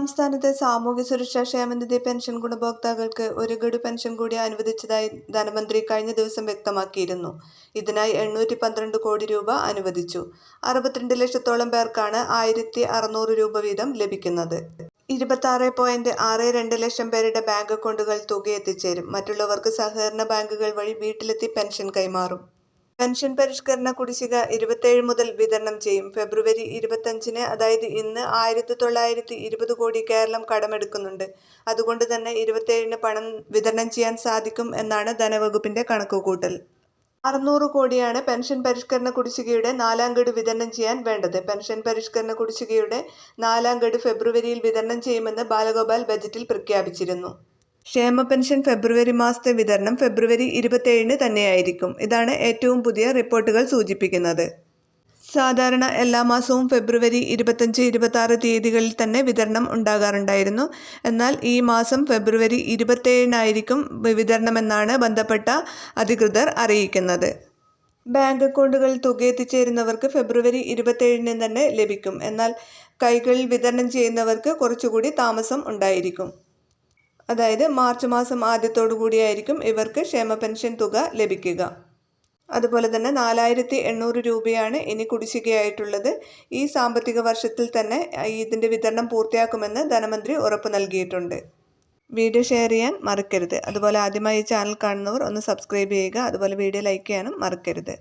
സംസ്ഥാനത്തെ സാമൂഹ്യ സുരക്ഷാ ക്ഷേമനിധി പെൻഷൻ ഗുണഭോക്താക്കൾക്ക് ഒരു ഗഡു പെൻഷൻ കൂടി അനുവദിച്ചതായി ധനമന്ത്രി കഴിഞ്ഞ ദിവസം വ്യക്തമാക്കിയിരുന്നു. ഇതിനായി എണ്ണൂറ്റി പന്ത്രണ്ട് കോടി രൂപ അനുവദിച്ചു. അറുപത്തിരണ്ട് ലക്ഷത്തോളം പേർക്കാണ് ആയിരത്തി അറുന്നൂറ് രൂപ വീതം ലഭിക്കുന്നത്. ഇരുപത്താറ് പോയിന്റ് ആറ് രണ്ട് ലക്ഷം പേരുടെ ബാങ്ക് അക്കൗണ്ടുകൾ തുക എത്തിച്ചേരും. മറ്റുള്ളവർക്ക് സഹകരണ ബാങ്കുകൾ വഴി വീട്ടിലെത്തി പെൻഷൻ കൈമാറും. പെൻഷൻ പരിഷ്കരണ കുടിശ്ശിക ഇരുപത്തേഴ് മുതൽ വിതരണം ചെയ്യും. ഫെബ്രുവരി ഇരുപത്തഞ്ചിന് അതായത് ഇന്ന് ആയിരത്തി തൊള്ളായിരത്തി ഇരുപത് കോടി കേരളം കടമെടുക്കുന്നുണ്ട്. അതുകൊണ്ട് തന്നെ ഇരുപത്തേഴിന് പണം വിതരണം ചെയ്യാൻ സാധിക്കും എന്നാണ് ധനവകുപ്പിന്റെ കണക്കുകൂട്ടൽ. അറുന്നൂറ് കോടിയാണ് പെൻഷൻ പരിഷ്കരണ കുടിശ്ശികയുടെ നാലാം ഗഡു വിതരണം ചെയ്യാൻ വേണ്ടത്. പെൻഷൻ പരിഷ്കരണ കുടിശ്ശികയുടെ നാലാം ഗഡു ഫെബ്രുവരിയിൽ വിതരണം ചെയ്യുമെന്ന് ബാലഗോപാൽ ബജറ്റിൽ പ്രഖ്യാപിച്ചിരുന്നു. ക്ഷേമ പെൻഷൻ ഫെബ്രുവരി മാസത്തെ വിതരണം ഫെബ്രുവരി ഇരുപത്തേഴിന് തന്നെയായിരിക്കും. ഇതാണ് ഏറ്റവും പുതിയ റിപ്പോർട്ടുകൾ സൂചിപ്പിക്കുന്നത്. സാധാരണ എല്ലാ മാസവും ഫെബ്രുവരി ഇരുപത്തഞ്ച്, ഇരുപത്താറ് തീയതികളിൽ തന്നെ വിതരണം ഉണ്ടാകാറുണ്ടായിരുന്നു. എന്നാൽ ഈ മാസം ഫെബ്രുവരി ഇരുപത്തേഴിനായിരിക്കും വിതരണമെന്നാണ് ബന്ധപ്പെട്ട അധികൃതർ അറിയിക്കുന്നത്. ബാങ്ക് അക്കൗണ്ടുകളിൽ തുക എത്തിച്ചേരുന്നവർക്ക് ഫെബ്രുവരി ഇരുപത്തേഴിന് തന്നെ ലഭിക്കും. എന്നാൽ കൈകളിൽ വിതരണം ചെയ്യുന്നവർക്ക് കുറച്ചുകൂടി താമസം ഉണ്ടായിരിക്കും. അതായത് മാർച്ച് മാസം ആദ്യത്തോടു കൂടിയായിരിക്കും ഇവർക്ക് ക്ഷേമ പെൻഷൻ തുക ലഭിക്കുക. അതുപോലെ തന്നെ നാലായിരത്തി എണ്ണൂറ് രൂപയാണ് ഇനി കുടിശ്ശികയായിട്ടുള്ളത്. ഈ സാമ്പത്തിക വർഷത്തിൽ തന്നെ ഇതിന്റെ വിതരണം പൂർത്തിയാക്കുമെന്ന് ധനമന്ത്രി ഉറപ്പ് നൽകിയിട്ടുണ്ട്. വീഡിയോ ഷെയർ ചെയ്യാൻ മറക്കരുത്. അതുപോലെ ആദ്യമായി ഈ ചാനൽ കാണുന്നവർ ഒന്ന് സബ്സ്ക്രൈബ് ചെയ്യുക. അതുപോലെ വീഡിയോ ലൈക്ക് ചെയ്യാനും മറക്കരുത്.